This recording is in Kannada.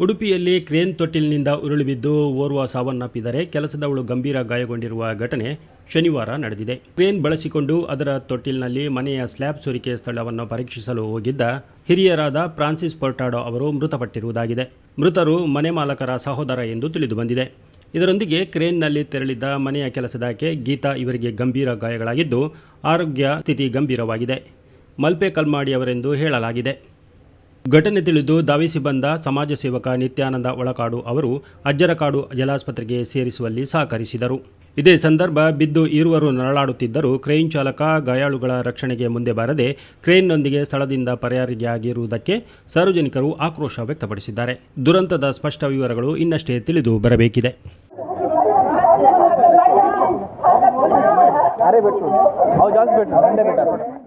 ಉಡುಪಿಯಲ್ಲಿ ಕ್ರೇನ್ ತೊಟ್ಟಿಲಿನಿಂದ ಉರುಳಿ ಬಿದ್ದು ಓರ್ವ ಸಾವನ್ನಪ್ಪಿದರೆ ಕೆಲಸದವಳು ಗಂಭೀರ ಗಾಯಗೊಂಡಿರುವ ಘಟನೆ ಶನಿವಾರ ನಡೆದಿದೆ. ಕ್ರೇನ್ ಬಳಸಿಕೊಂಡು ಅದರ ತೊಟ್ಟಿಲಿನಲ್ಲಿ ಮನೆಯ ಸ್ಲ್ಯಾಬ್ ಸೋರಿಕೆ ಸ್ಥಳವನ್ನು ಪರೀಕ್ಷಿಸಲು ಹೋಗಿದ್ದ ಹಿರಿಯರಾದ ಫ್ರಾನ್ಸಿಸ್ ಪೊರ್ಟಾಡೋ ಅವರು ಮೃತಪಟ್ಟಿರುವುದಾಗಿದೆ. ಮೃತರು ಮನೆ ಮಾಲಕರ ಸಹೋದರ ಎಂದು ತಿಳಿದುಬಂದಿದೆ. ಇದರೊಂದಿಗೆ ಕ್ರೇನ್ನಲ್ಲಿ ತೆರಳಿದ್ದ ಮನೆಯ ಕೆಲಸದಾಕೆ ಗೀತಾ ಇವರಿಗೆ ಗಂಭೀರ ಗಾಯಗಳಾಗಿದ್ದು, ಆರೋಗ್ಯ ಸ್ಥಿತಿ ಗಂಭೀರವಾಗಿದೆ. ಮಲ್ಪೆ ಕಲ್ಮಾಡಿ ಅವರೆಂದು ಹೇಳಲಾಗಿದೆ. ಘಟನೆ ತಿಳಿದು ಧಾವಿಸಿ ಬಂದ ಸಮಾಜ ಸೇವಕ ನಿತ್ಯಾನಂದ ಒಳಕಾಡು ಅವರು ಅಜ್ಜರಕಾಡು ಜಲಾಸ್ಪತ್ರೆಗೆ ಸೇರಿಸುವಲ್ಲಿ ಸಹಕರಿಸಿದರು. ಇದೇ ಸಂದರ್ಭ ಬಿದ್ದು ಇರುವರು ನರಳಾಡುತ್ತಿದ್ದರೂ ಕ್ರೇನ್ ಚಾಲಕ ಗಾಯಾಳುಗಳ ರಕ್ಷಣೆಗೆ ಮುಂದೆ ಬಾರದೆ ಕ್ರೇನ್ನೊಂದಿಗೆ ಸ್ಥಳದಿಂದ ಪರಾರಿಯಾಗಿರುವುದಕ್ಕೆ ಸಾರ್ವಜನಿಕರು ಆಕ್ರೋಶ ವ್ಯಕ್ತಪಡಿಸಿದ್ದಾರೆ. ದುರಂತದ ಸ್ಪಷ್ಟ ವಿವರಗಳು ಇನ್ನಷ್ಟೇ ತಿಳಿದು ಬರಬೇಕಿದೆ. ಅರೆ ಬಿಟ್ಟು ಅವು ಜಾಸ್ತಿ ಬಿಟ್ಟು ಗಂಡೆ ಬಿಟ್ಟು